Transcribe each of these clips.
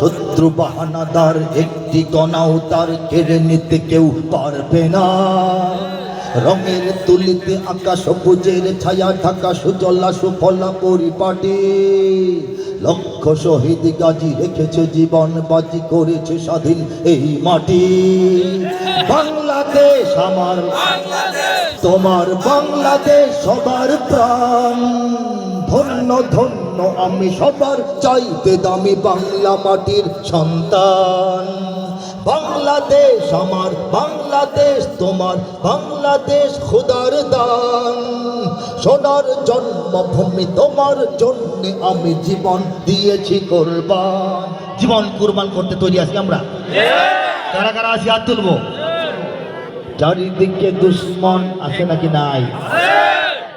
শত্রু বাহানাদার একটি কণাও তার কেড়ে নিতে কেউ পারবে না। রঙের তুলিতে আকাশ, সবুজের ছায়া, ঢাকা, সুজলা, সুফলা, পরিপাটি। লক্ষ শহীদ গাজী রেখেছে জীবন, বাজি করেছে স্বাধীন এই মাটি। বাংলাদেশ আমার, তোমার বাংলাদেশ সবার প্রাণ। ধন্য ধন্য। আমি সবার চাইতে দামি বাংলা মাটির সন্তান। বাংলাদেশ আমার, বাংলাদেশ তোমার, বাংলাদেশ খোদার দান। সোনার জন্মভূমি তোমার জন্য আমি জীবন দিয়েছি কোরবান। জীবন কোরবান করতে তৈরি আছি আমরা। কারা কারা আছি হাত তুলবো? চারিদিকে দুশ্মন আছে নাকি নাই?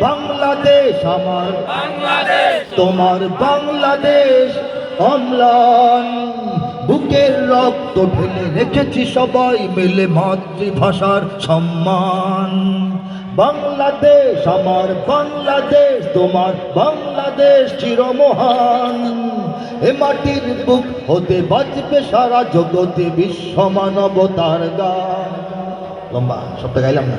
বাংলাদেশ আমার। তোমার বাংলাদেশ অম্লান। বুকের রক্ত ঢেলে রেখেছি সবাই মিলে মাতৃভাষার সম্মান। বাংলাদেশ আমার বাংলাদেশ তোমার বাংলাদেশ চিরমহান। এ মাটির বুক হতে বাঁচবে সারা জগতে বিশ্ব মানবতার গান লম্বা সবটা গাইলাম না?